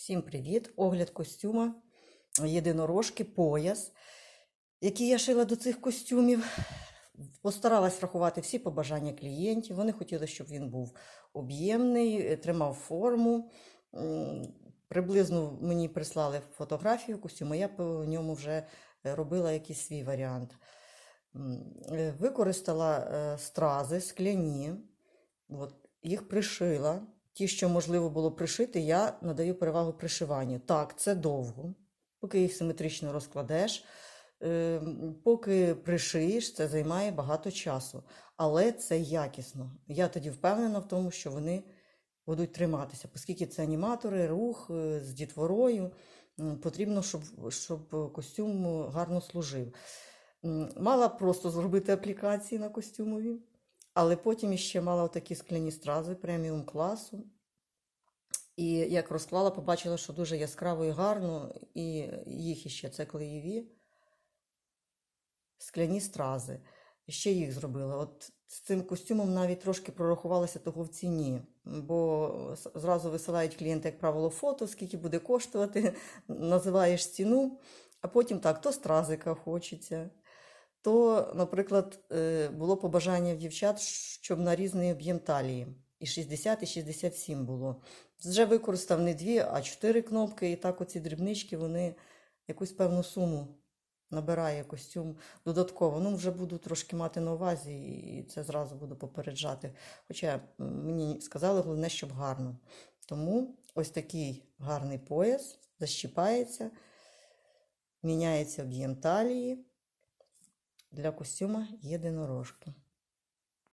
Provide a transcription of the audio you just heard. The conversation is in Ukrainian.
Всім привіт! Огляд костюма єдинорожки, пояс, який я шила до цих костюмів. Постаралась врахувати всі побажання клієнтів. Вони хотіли, щоб він був об'ємний, е, тримав форму. Приблизно мені прислали фотографію костюму, я по ньому вже е, робила якийсь свій варіант. Е, Використала стрази скляні, от, їх пришила. Ті, що можливо було пришити, я надаю перевагу пришиванню. Так, це довго. Поки їх симетрично розкладеш, е, поки пришиєш, це займає багато часу. Але це якісно. Я тоді впевнена в тому, що вони будуть триматися, оскільки це аніматори, рух е, з дітворою. Потрібно, щоб, щоб костюм гарно служив. Мала просто зробити аплікації на костюмові. Але потім іще мала такі скляні стрази преміум класу. І як розклала, побачила, що дуже яскраво і гарно, і їх іще це клеєві скляні стрази. Ще їх зробила. От з цим костюмом навіть трошки прорахувалася того в ціні, бо зразу висилають клієнти, як правило, фото, скільки буде коштувати, називаєш ціну, а потім так, то стразика хочеться, то, наприклад, е, було побажання в дівчат, щоб на різний об'єм талії. І 60, і 67 було. Вже використав не дві, а чотири кнопки, і так оці дрібнички, вони якусь певну суму набирає костюм додатково. Ну, вже буду трошки мати на увазі, і це зразу буду попереджати. Хоча мені сказали, головне, щоб гарно. Тому ось такий гарний пояс защіпається, міняється об'єм талії для костюма єдинорожки.